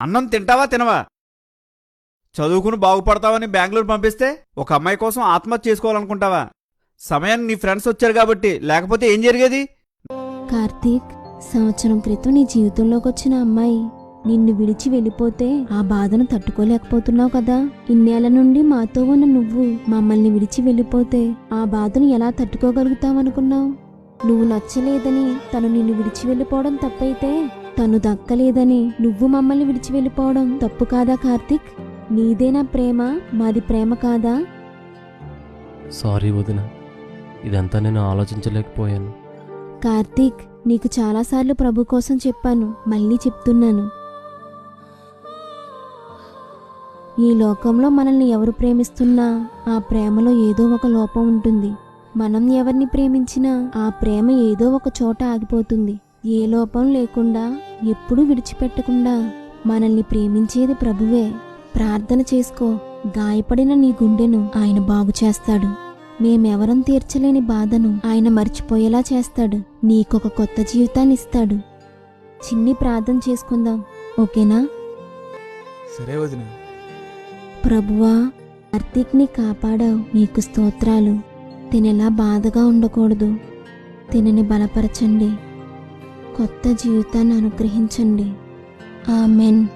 అన్నం తింటావా తినవా? చదువుకుని బాగుపడతావని బెంగళూరు పంపిస్తే ఒక అమ్మాయి కోసం ఆత్మహత్య చేసుకోవాలనుకుంటావా? సమయాన్ని నీ ఫ్రెండ్స్ వచ్చారు కాబట్టి లేకపోతే ఏం జరిగేది? కార్తీక్ సంవత్సరం క్రితం నీ జీవితంలోకి వచ్చిన అమ్మాయి. నిన్ను విడిచి వెళ్ళిపోతే ఆ బాధను తట్టుకోలేకపోతున్నావు కదా. ఇన్నేళ్ళ నుండి మాతో ఉన్న నువ్వు మమ్మల్ని విడిచి వెళ్ళిపోతే ఆ బాధను ఎలా తట్టుకోగలుగుతావనుకున్నావు? నువ్వు నచ్చలేదని తను నిన్ను విడిచి వెళ్ళిపోవడం తప్పైతే తను దక్కలేదని నువ్వు మమ్మల్ని విడిచి వెళ్ళిపోవడం తప్పు కాదా కార్తీక్? నీదేనా ప్రేమ? మాది ప్రేమ కాదా? సారీ వదిన. ఇదంతా నేను ఆలోచించలేకపోయాను. కార్తీక్ నీకు చాలాసార్లు ప్రభు కోసం చెప్పాను మళ్ళీ చెప్తున్నాను. ఈ లోకంలో మనల్ని ఎవరు ప్రేమిస్తున్నా ఆ ప్రేమలో ఏదో ఒక లోపం ఉంటుంది. మనం ఎవరిని ప్రేమించినా ఆ ప్రేమ ఏదో ఒక చోట ఆగిపోతుంది. ఏ లోపం లేకుండా ఎప్పుడూ విడిచిపెట్టకుండా మనల్ని ప్రేమించేది ప్రభువే. ప్రార్థన చేసుకో. గాయపడిన నీ గుండెను ఆయన బాగు చేస్తాడు. మేమెవరం తీర్చలేని బాధను ఆయన మర్చిపోయేలా చేస్తాడు. నీకొక కొత్త జీవితాన్ని ఇస్తాడు. చిన్ని ప్రార్థన చేసుకుందాం. ఓకేనా? సరే వదిన. ప్రభువా కార్తీక్ని కాపాడావు. నీకు స్తోత్రాలు. తినెలా బాధగా ఉండకూడదు. తినని బలపరచండి. కొత్త జీవితాన్ని అనుగ్రహించండి. ఆమెన్.